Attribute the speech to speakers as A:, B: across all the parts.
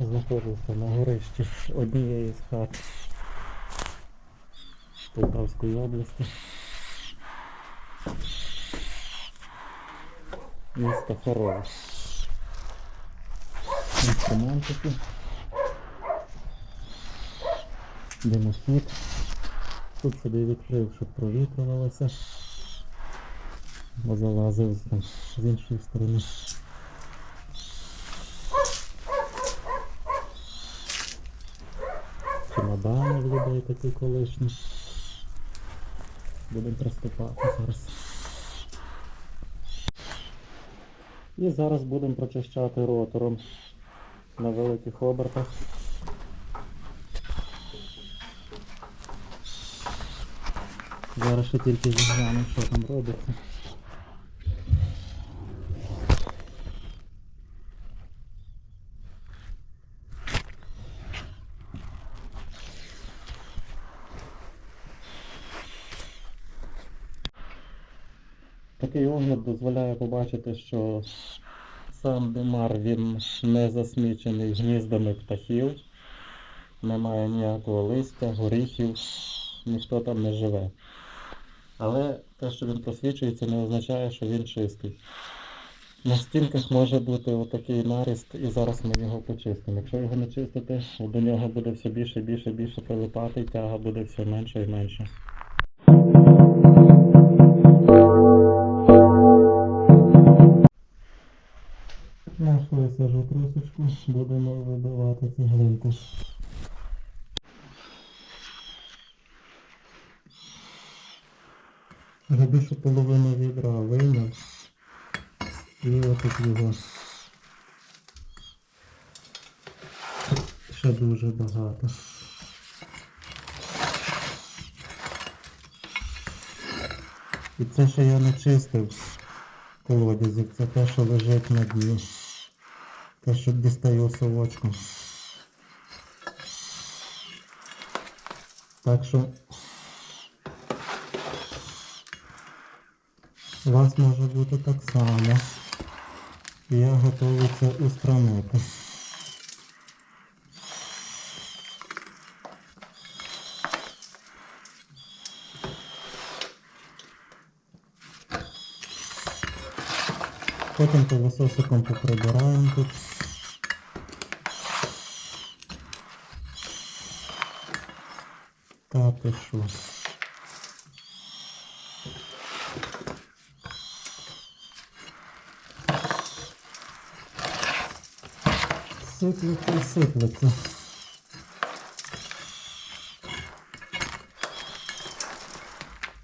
A: знаходився на горищі однієї з хат Полтавської області. Місто Хорова. Інструментики. Димохід. Тут собі відкрив, щоб провітрювалося. Залазив там з іншої сторони. Чемодани в людей такі колишні. Будемо приступати зараз. І зараз будемо прочищати ротором на великих обертах. Зараз ще тільки зігляну, що там робиться. Такий огляд дозволяє побачити, що сам димар він не засмічений гніздами птахів, немає ніякого листя, горіхів, ніхто там не живе. Але те, що він просвічується, не означає, що він чистий. На стінках може бути отакий наріст, і зараз ми його почистимо. Якщо його не чистити, до нього буде все більше, більше, більше прилипати, і тяга буде все менше і менше. Знайшли сажу трусочку, будемо вибивати цеглинку. Вже більше половину відра вийняв. І отут його ще дуже багато. І це ще я не чистив колодязів, це те, що лежить на дні. Те, що дістаю совочком. Так що у вас може бути так само. Я готовий це устранити. Потім пилососиком поприбираємо тут. Та ти що? Сиплеться, сиплеться.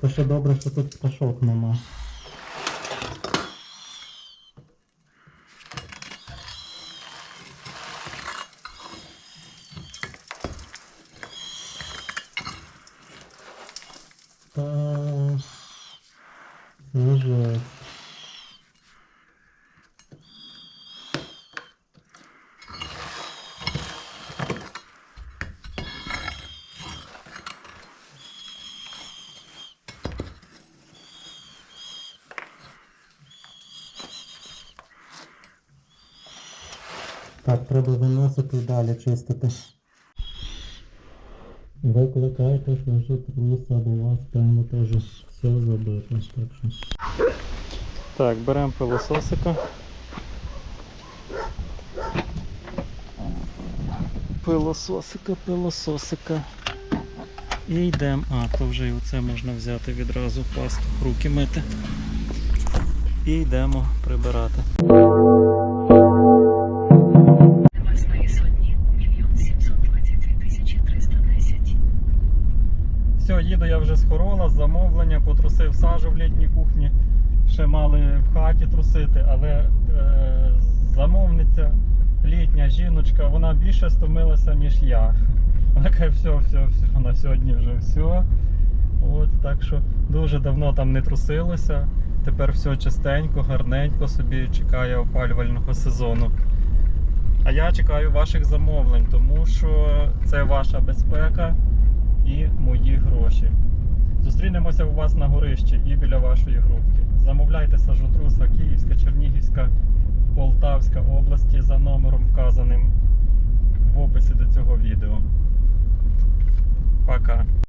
A: То ще добре, що тут пташок нема. Та це жесть. Так, треба виносити далі чистити. Викликайте кажу труса, бо вас прямо теж все забито. Так, так беремо пилососика. Пилососика, пилососика. І йдемо. А, то вже і оце можна взяти відразу пасту, руки мити. І йдемо прибирати. Все, їду я вже з Хорола, з замовлення, потрусив сажу в літній кухні. Ще мали в хаті трусити, але е, замовниця, літня жіночка, вона більше стомилася, ніж я. Вона каже, все, все, все, на сьогодні вже все. От, так що дуже давно там не трусилося. Тепер все чистенько, гарненько собі чекає опалювального сезону. А я чекаю ваших замовлень, тому що це ваша безпека і мої гроші. Зустрінемося у вас на горищі і біля вашої групки. Замовляйте сажотруса Київська, Чернігівська, Полтавська області за номером вказаним в описі до цього відео. Пока.